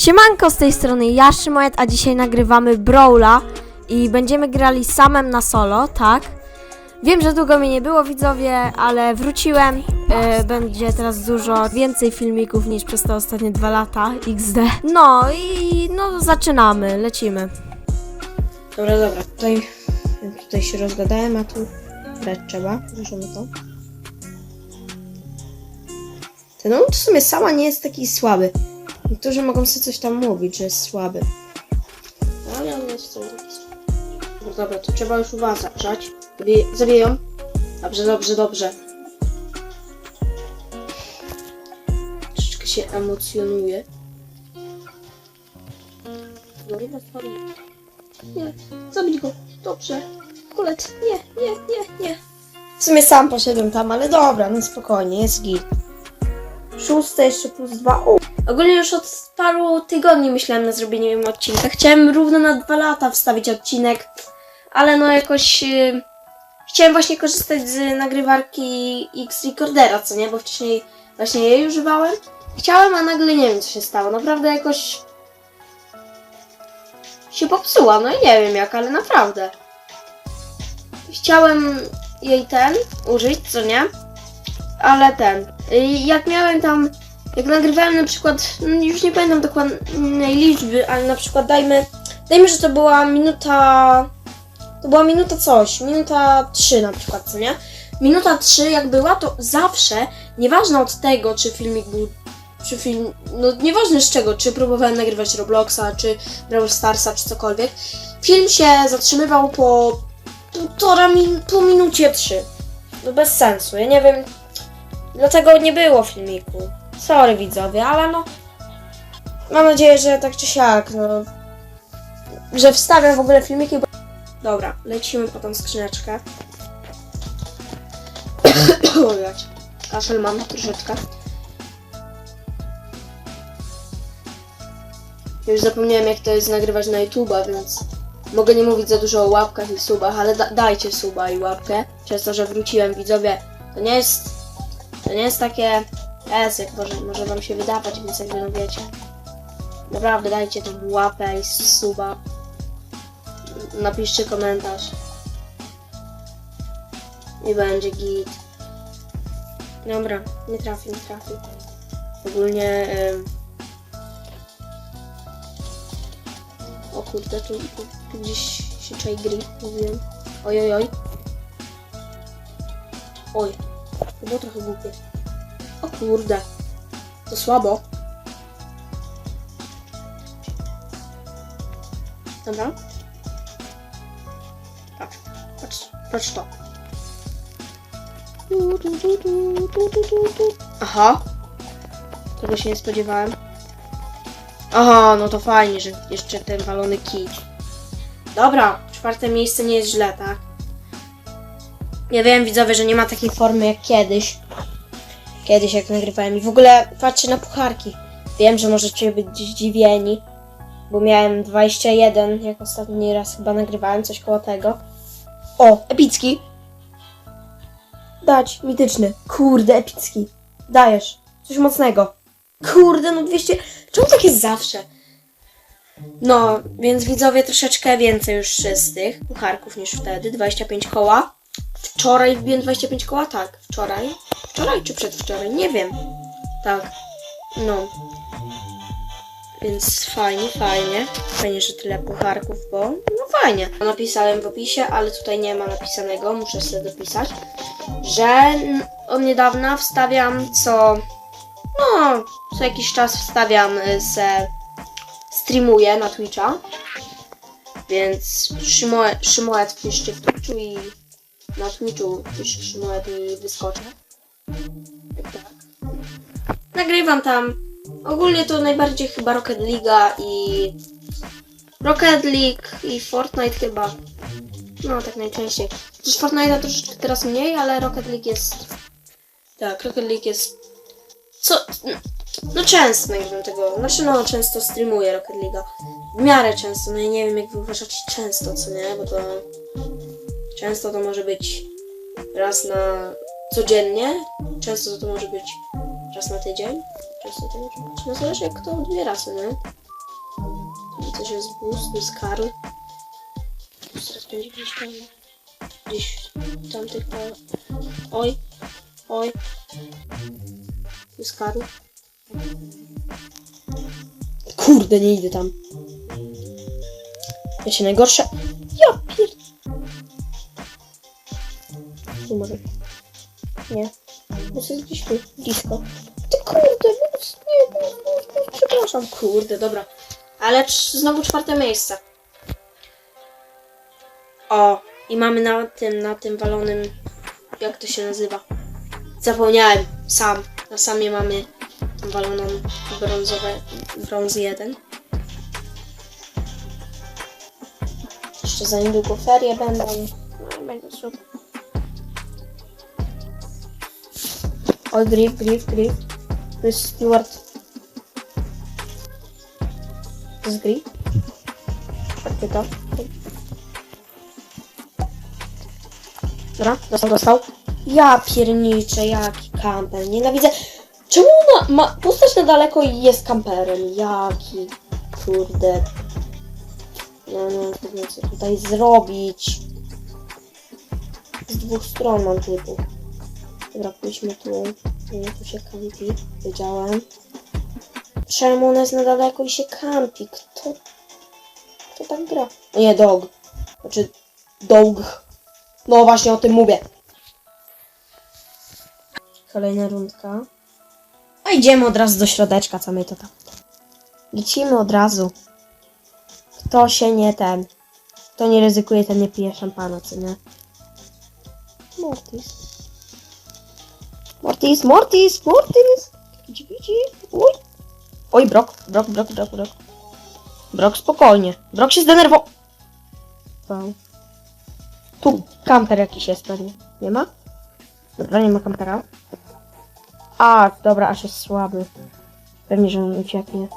Siemanko, z tej strony ja, Szymonet, a dzisiaj nagrywamy Brawla i będziemy grali samem na solo, tak? Wiem, że długo mnie nie było, widzowie, ale wróciłem. E, będzie teraz dużo więcej filmików niż przez te ostatnie dwa lata XD. No i no zaczynamy, lecimy. Dobra, dobra, tutaj, tutaj się rozgadałem, a tu brać trzeba. Zresztą to. Ten on w sumie sama nie jest taki słaby. Niektórzy mogą sobie coś tam mówić, że jest słaby. Ale on jest. No dobra, to trzeba już uważać. Zabij- Zabiję. Dobrze, dobrze, dobrze. Troszeczkę się emocjonuje. Słaby. Nie, zabić go. Dobrze. Kulet, nie, nie, nie, nie. W sumie sam poszedłem tam, ale dobra, no spokojnie, jest git. Szóste jeszcze plus dwa. U. Ogólnie już od paru tygodni myślałem na zrobienie im odcinka. Chciałem równo na dwa lata wstawić odcinek, ale no jakoś yy, chciałem właśnie korzystać z nagrywarki X Recordera, co nie? Bo wcześniej właśnie jej używałem. Chciałem, a nagle nie wiem co się stało. Naprawdę jakoś się popsuła. No i nie wiem jak, ale naprawdę. Chciałem jej ten użyć, co nie? Ale ten. y, Jak miałem tam. Jak nagrywałem na przykład. no Już nie pamiętam dokładnej liczby, ale na przykład dajmy. Dajmy, że to była minuta. To była minuta coś. Minuta 3 na przykład, co nie? Minuta 3 jak była, to zawsze, nieważne od tego, czy filmik był. Czy film. No nieważne z czego, czy próbowałem nagrywać Robloxa, czy Brawl Starsa, czy cokolwiek. Film się zatrzymywał po półtora min- po minucie 3. No bez sensu. Ja nie wiem. Dlatego nie było filmiku. Sorry widzowie, ale no. Mam nadzieję, że tak czy siak, no. Że wstawiam w ogóle filmiki. Bo... Dobra, lecimy po tą skrzyneczkę. Kaszel mam troszeczkę. Już zapomniałem jak to jest nagrywać na YouTube'a, więc mogę nie mówić za dużo o łapkach i subach, ale da dajcie suba i łapkę. Przez to, że wróciłem widzowie, to nie jest to nie jest takie S, jak może, może wam się wydawać, więc jakby no wiecie. Naprawdę dajcie tą łapę i suba. Napiszcie komentarz. I będzie git. Dobra, nie trafił, nie trafił. Ogólnie... Ym... O kurde, tu, tu, tu gdzieś się czai gry, mówiłem. Oj, oj, oj. Oj, to było trochę głupie. O kurde. To słabo. Dobra. Patrz, patrz, patrz to. Aha. Tego się nie spodziewałem. Aha, no to fajnie, że jeszcze ten walony kij. Dobra, czwarte miejsce nie jest źle, tak? Ja wiem, widzowie, że nie ma takiej formy jak kiedyś. Kiedyś jak nagrywałem. I w ogóle patrzcie na pucharki. Wiem, że możecie być zdziwieni, bo miałem 21, jak ostatni raz chyba nagrywałem, coś koło tego. O, epicki. Dać, mityczny. Kurde, epicki. Dajesz. Coś mocnego. Kurde, no 200. Czemu tak jest zawsze? No, więc widzowie troszeczkę więcej już z tych pucharków niż wtedy. 25 koła. Wczoraj wbiłem 25 koła? Tak, wczoraj. Wczoraj czy przedwczoraj? Nie wiem. Tak. No. Więc fajnie, fajnie. Fajnie, że tyle pucharków, bo no fajnie. Napisałem w opisie, ale tutaj nie ma napisanego, muszę sobie dopisać, że od niedawna wstawiam co... No, co jakiś czas wstawiam y, se... streamuję na Twitcha. Więc Szymoet, Szymoet wpiszcie w Twitchu i na Twitchu piszcie Szymoet i wyskoczę. Tak. Nagrywam tam. Ogólnie to najbardziej chyba Rocket League'a i Rocket League i Fortnite chyba. No tak najczęściej. Też Fortnite'a troszeczkę teraz mniej, ale Rocket League jest. Tak, Rocket League jest. Co? No często nagrywam tego. Znaczy no często streamuję Rocket League'a. W miarę często, no i nie wiem jak wy uważacie często, co nie? Bo to często to może być raz na codziennie, często to może być raz na tydzień, często to może być, no zależy jak kto odbiera sobie, nie? Tu jest bus, tu jest Karl. Tu Zaraz będzie gdzieś tam. Gdzieś tam tylko. Oj. Oj. Tu jest Karl. Kurde, nie idę tam. Wiecie, najgorsze... Ja. Tu może... Nie. Bus jest gdzieś tu, blisko. Ty kurde, bus, nie, bus, bus, przepraszam. Kurde, dobra. Ale cz- znowu czwarte miejsce. O, i mamy na tym, na tym walonym... Jak to się nazywa? Zapomniałem. Sam. Na samie mamy waloną brązowe, brąz 1. Jeszcze za niedługo ferie będą. No i będzie super. Oj, grip, grip, grip. To jest Stewart. To jest grip. Patrzcie to. Dobra, dostał, dostał. Ja pierniczę, jaki kamper. Nienawidzę. Czemu ona ma postać na daleko i jest kamperem? Jaki kurde. No, no, nie co tutaj zrobić. Z dwóch stron mam typu. Pójdźmy tu. Tu się kampi. Wiedziałem. Czemu ona jest na daleko i się kampi? Kto... Kto tak gra? Nie, dog. Znaczy, dog. No właśnie o tym mówię. Kolejna rundka. A idziemy od razu do środeczka, co my to tam. Lecimy od razu. Kto się nie ten. Kto nie ryzykuje, ten nie pije szampana, co nie? Mortis. Mortis, Mortis, Mortis! Widzi, widzi. Uj. Oj, Brok, Brok, Brok, Brok, Brok. Brok, spokojnie. Brok się zdenerwował. Wow. Tu kamper jakiś jest pewnie. Nie ma? Dobra, nie ma kampera. A, dobra, aż jest słaby. Pewnie, że on ucieknie.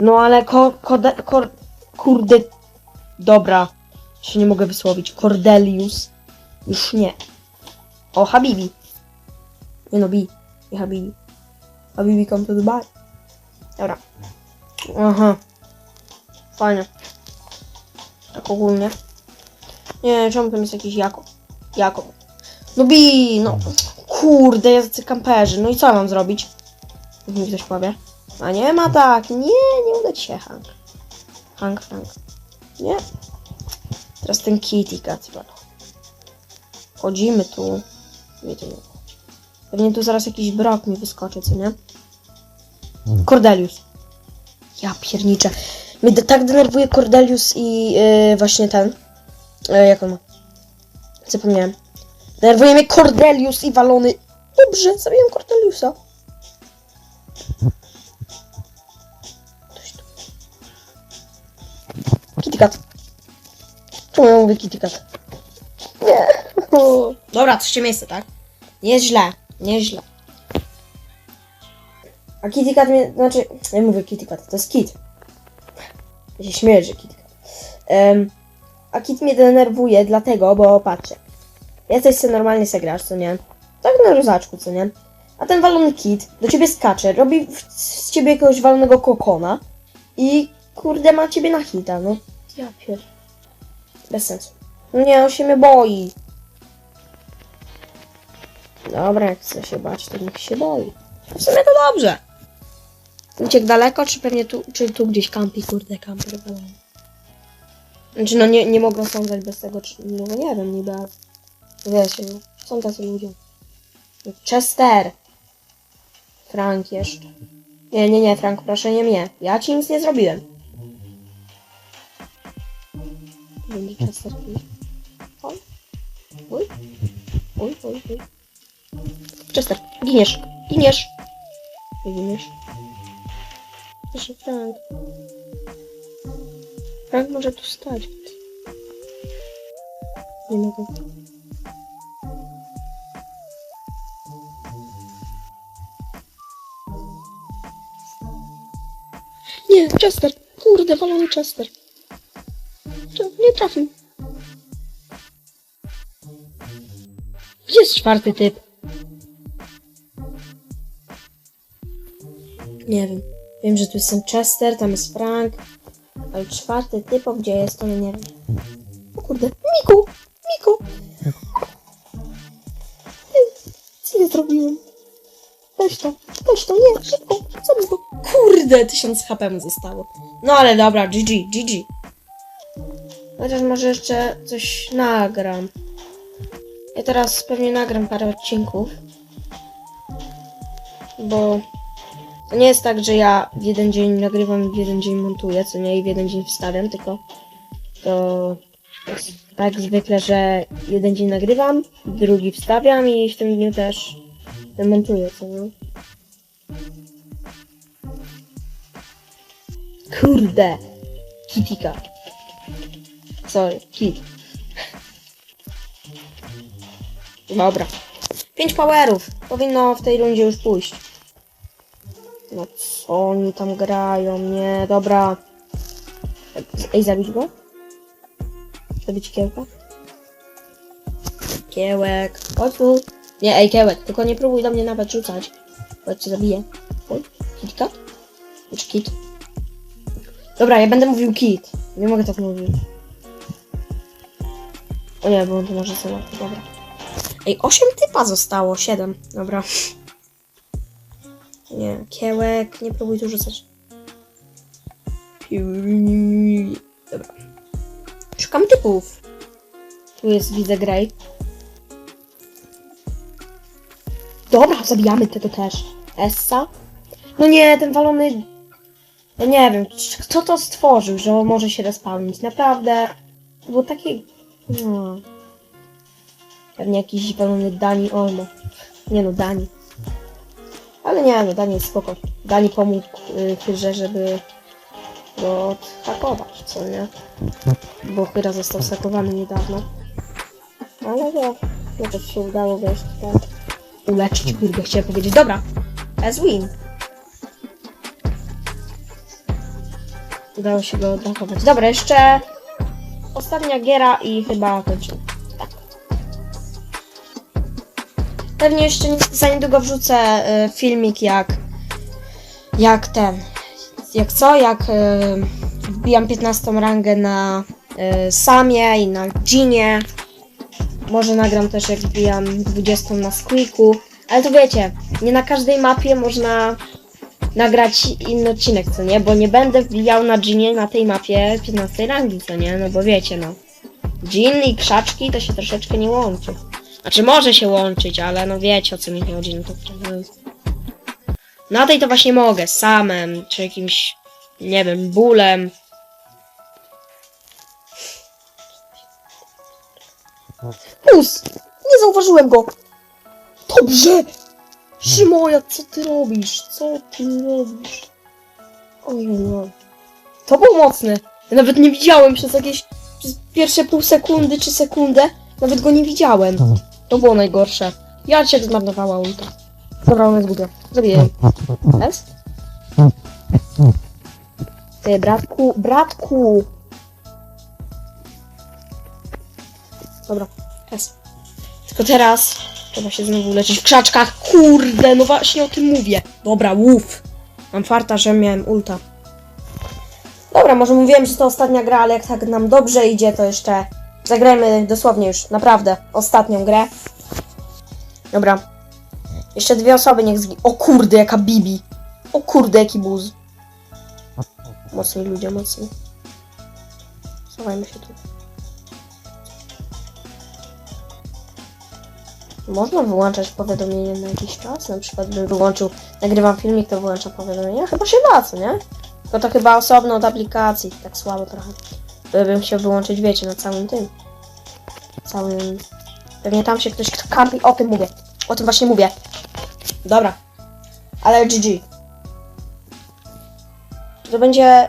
No ale ko, kode, kor, kurde. Dobra. Się nie mogę wysłowić. Cordelius. Już nie. O, Habibi. No, Bi. Nie Habibi. Habibi come to Dubai. Dobra. Aha. Fajnie. Tak ogólnie. Nie, czemu tam jest jakiś Jakob? Jakob. No Bi, no. Kurde, jacy kamperzy. No i co mam zrobić? Niech mi ktoś powie. A nie ma tak. Nie, nie uda ci się, Hank. Hank, Hank. Nie. Teraz ten Kitty Cat. Chodzimy tu. Nie, nie. Pewnie tu zaraz jakiś brok mi wyskoczy, co nie? Cordelius. Ja pierniczę. Mnie de- tak denerwuje Cordelius i yy, właśnie ten. Yy, jak on ma? Zapomniałem. Denerwuje mnie Cordelius i walony. Dobrze, zabiję Cordeliusa. Cat. Czemu ja mówię Kitty Cat? Nie. Dobra, trzecie miejsce, tak? Nieźle, nieźle. A Kitty Cat mnie, znaczy, ja mówię Kitty Cat, to jest Kit. Ja się śmieję, że Kitty Cat. Em, a Kit mnie denerwuje dlatego, bo patrzcie. Jesteś sobie normalnie se grasz, co nie? Tak na rozaczku, co nie? A ten walony Kit do ciebie skacze, robi z ciebie jakiegoś walonego kokona i kurde ma ciebie na hita, no. Ja pier... Bez sensu. No nie, on się mnie boi. Dobra, jak chce się bać, to niech się boi. W sumie to dobrze. Uciekł daleko, czy pewnie tu, czy tu gdzieś kampi, kurde, kamper balon. Znaczy, no nie, nie mogą sądzać bez tego, czy, no nie wiem, niby, ale wiecie, no, są tacy ludzie. Chester! Frank jeszcze. Nie, nie, nie, Frank, proszę nie mnie. Ja ci nic nie zrobiłem. Będzie Chester. Oj. Oj. Oj, oj, oj. Chester, giniesz, giniesz. Nie giniesz. Proszę, Frank. Frank może tu stać. Nie mogę. Nie, Chester. Kurde, walony Chester. Nie trafił. Gdzie jest czwarty typ? Nie wiem. Wiem, że tu jest Chester, tam jest Frank. Ale czwarty typo, gdzie jest, to nie wiem. O kurde, Miku! Miku! Co ja zrobiłem? Weź to, weź to, nie, szybko, zabij go. Kurde, 1000 HP mu zostało. No ale dobra, GG, GG. Chociaż może jeszcze coś nagram. Ja teraz pewnie nagram parę odcinków. Bo to nie jest tak, że ja w jeden dzień nagrywam w jeden dzień montuję, co nie i w jeden dzień wstawiam, tylko to jest tak zwykle, że jeden dzień nagrywam, drugi wstawiam i w tym dniu też montuję, co nie? Kurde! Kitika. Sorry, kit. Dobra. Pięć powerów. Powinno w tej rundzie już pójść. No co oni tam grają? Nie, dobra. Ej, zabić go? Zabić kiełka? Kiełek. Chodź tu. Nie, ej, kiełek. Tylko nie próbuj do mnie nawet rzucać. Bo cię zabiję. Oj, kitka? Czy kit? Dobra, ja będę mówił kit. Nie mogę tak mówić. O nie, bo on to może sobie. Dobra. Ej, 8 typa zostało. 7. Dobra. Nie, kiełek, nie próbuj tu rzucać. Dobra. Szukam typów. Tu jest, widzę Grey. Dobra, zabijamy tego też. Essa. No nie, ten walony... Ja nie wiem, kto to stworzył, że on może się respawnić. Naprawdę. To było takie... No. Pewnie jakiś walony Dani Olmo. Nie no, Dani. Ale nie, no Dani jest spoko. Dani pomógł y, żeby go odhakować, co nie? Bo Chyra został sakowany niedawno. Ale ja, jakoś się udało wiesz, tak uleczyć, kurde, chciałem powiedzieć. Dobra, as win. Udało się go odhakować. Dobra, jeszcze ostatnia giera i chyba kończymy. Pewnie jeszcze za niedługo wrzucę y, filmik jak jak ten jak co, jak y, wbijam 15 rangę na y, Samie i na Ginie. Może nagram też jak wbijam 20 na Squeaku. Ale to wiecie, nie na każdej mapie można nagrać inny odcinek, co nie? Bo nie będę wbijał na Ginie na tej mapie 15 rangi, co nie? No bo wiecie, no. Gin i krzaczki to się troszeczkę nie łączy. Znaczy może się łączyć, ale no wiecie o co mi chodzi, no to trochę... Na tej to właśnie mogę, samem, czy jakimś, nie wiem, bólem. Pus! Nie zauważyłem go! Dobrze! Szymoja, co ty robisz? Co ty robisz? Oj, no. To był mocny. Ja nawet nie widziałem przez jakieś przez pierwsze pół sekundy czy sekundę. Nawet go nie widziałem. To było najgorsze. Ja cię zmarnowała ulta. Dobra, on jest głupia. Zabiję ją. S? Ty, bratku, bratku! Dobra, S. Tylko teraz trzeba się znowu leczyć w krzaczkach. Kurde, no właśnie o tym mówię. Dobra, łów. Mam farta, że miałem ulta. Dobra, może mówiłem, że to ostatnia gra, ale jak tak nam dobrze idzie, to jeszcze zagrajmy dosłownie już, naprawdę, ostatnią grę. Dobra. Jeszcze dwie osoby niech zgi... O kurde, jaka Bibi. O kurde, jaki buz. Mocni ludzie, mocni. Schowajmy się tu. Można wyłączać powiadomienie na jakiś czas? Na przykład bym wyłączył, nagrywam filmik, to wyłączam powiadomienia? Chyba się da, co nie? Tylko to chyba osobno od aplikacji, tak słabo trochę. To bym chciał wyłączyć, wiecie, na całym tym. Całym... Pewnie tam się ktoś kto kampi, o tym mówię. O tym właśnie mówię. Dobra. Ale GG. To będzie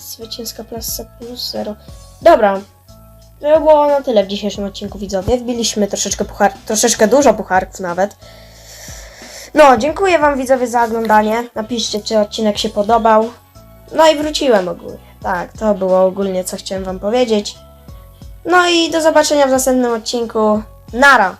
zwycięska klasa plus 0. Dobra. To było na tyle w dzisiejszym odcinku widzowie. Wbiliśmy troszeczkę puchar, troszeczkę dużo pucharków nawet. No, dziękuję wam widzowie za oglądanie. Napiszcie, czy odcinek się podobał. No i wróciłem ogólnie. Tak, to było ogólnie, co chciałem wam powiedzieć. No i do zobaczenia w następnym odcinku. Nara!